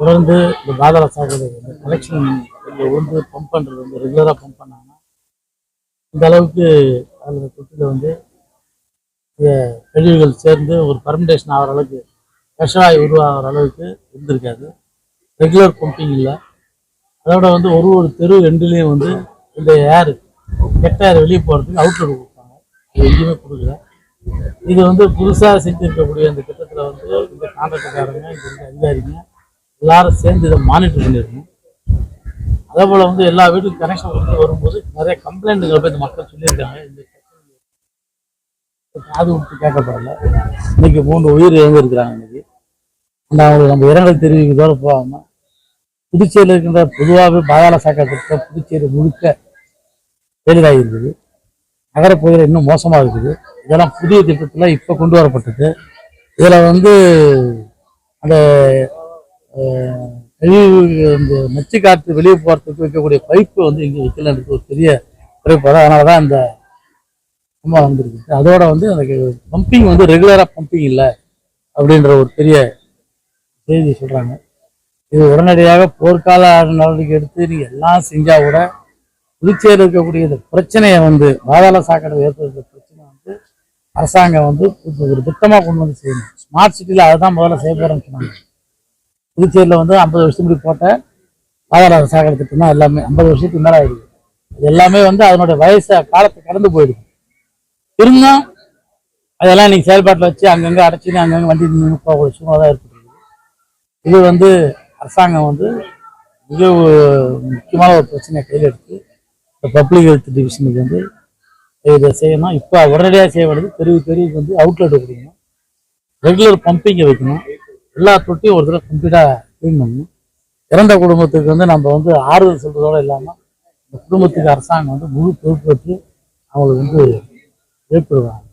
தொடர்ந்து இந்த பாதாள சாக்கடை இந்த கலெக்ஷன் இங்கே பம்ப் பண்ணுறது வந்து ரெகுலராக பம்ப் பண்ணாங்கன்னா இந்த அளவுக்கு அதில் தொட்டில் வந்து இந்த கழிவுகள் சேர்ந்து ஒரு பர்மெண்டேஷன் ஆகிற அளவுக்கு விஷவாயு உருவாகிற அளவுக்கு இருந்திருக்காது. ரெகுலர் பம்பிங் இல்லை. அதோட வந்து ஒரு ஒரு தெரு ரெண்டுலேயும் வந்து இந்த ஏர் கெட்ட ஏர் வெளியே போகிறதுக்கு அவுட்லெட் கொடுப்பாங்க. அது எங்கேயுமே கொடுக்கல. இது வந்து புதுசாக செஞ்சுருக்கக்கூடிய இந்த திட்டத்தில் வந்து இந்த கான்ட்ராக்டர்காரங்க இங்க இருக்க அதிகாரிங்க எல்லாரும் சேர்ந்து இதை மானிட்டர் பண்ணியிருக்கணும் அதே போல் வந்து எல்லா வீட்டுக்கும் கனெக்ஷன் கொடுத்து வரும்போது நிறைய கம்ப்ளைண்ட்டுகள் போய் இந்த மக்கள் சொல்லியிருக்காங்க. இந்த காது கொடுத்து கேட்கப்படல. இன்னைக்கு மூன்று உயிர் இழந்திருக்கிறாங்க இன்னைக்கு. அந்த அவங்களுக்கு நம்ம இரங்கல் தெரிவிக்கிறதோடு போகாம புதுச்சேரியில் இருக்கின்ற பொதுவாகவே பாதாள சாக்கடை திட்டம் புதுச்சேரி முழுக்க ஃபெயிலியர் இருக்குது. நகரப்பகுதியில் இன்னும் மோசமாக இருக்குது. இதெல்லாம் புதிய திட்டத்தில் இப்போ கொண்டு வரப்பட்டது. இதில் வந்து அந்த கழிவு இந்த நச்சு காற்று வெளியே போகிறதுக்கு வைக்கக்கூடிய பைப்பு வந்து இங்கே வைக்கலன்றது ஒரு பெரிய குறைபாடு அதனால தான் இந்த சும்மா வந்துருக்கு. அதோட வந்து எனக்கு பம்பிங் வந்து ரெகுலராக பம்பிங் இல்லை அப்படின்ற ஒரு பெரிய செய்தி சொல்கிறாங்க இது உடனடியாக போர்க்கால நடவடிக்கை எடுத்து நீங்கள் எல்லாம் செஞ்சால் கூட புதுச்சேரியில் இருக்கக்கூடிய இந்த பிரச்சனையை வந்து பாதாள சாக்கடை ஏற்படுத்த பிரச்சனை வந்து அரசாங்கம் வந்து ஒரு திட்டமாக கொண்டு வந்து செய்யணும். ஸ்மார்ட் சிட்டியில் அதை தான் முதல்ல செய்ய போகிறேன்னு சொன்னாங்க. புதுச்சேரியில் வந்து ஐம்பது வருஷத்துக்கு போட்ட பாதாள சாகர திட்டம் தான் எல்லாமே ஐம்பது வருஷத்துக்கு மேலே ஆயிடுது. இது எல்லாமே வந்து அதனுடைய வயசை காலத்தை கடந்து போயிடுது. இருந்தும் அதெல்லாம் இன்னைக்கு செயல்பாட்டில் வச்சு அங்கங்கே அடைச்சின்னு அங்கங்கே வண்டி நின்று போக சூழ்நிலை தான் ஏற்பட்டுருக்கு இது வந்து அரசாங்கம் வந்து மிக முக்கியமான ஒரு பிரச்சனையை கையில் எடுத்து இந்த பப்ளிக் ஹெல்த் டிவிஷனுக்கு வந்து இதை செய்யணும். இப்போ உடனடியாக செய்ய வேண்டியது தெருவு தெருவுக்கு வந்து அவுட்லெட் கொடுக்கணும். ரெகுலர் பம்பிங்கை வைக்கணும். எல்லா தொட்டியும் ஒரு தடவை கம்ப்ளீட்டாக க்ளீன் பண்ணணும். இறந்த குடும்பத்துக்கு வந்து நம்ம வந்து ஆறுதல் சொல்றதோட இல்லாமல் இந்த குடும்பத்துக்கு அரசாங்கம் வந்து முழு பொறுப்பேற்று அவங்களுக்கு வந்து ஏற்படுவாங்க.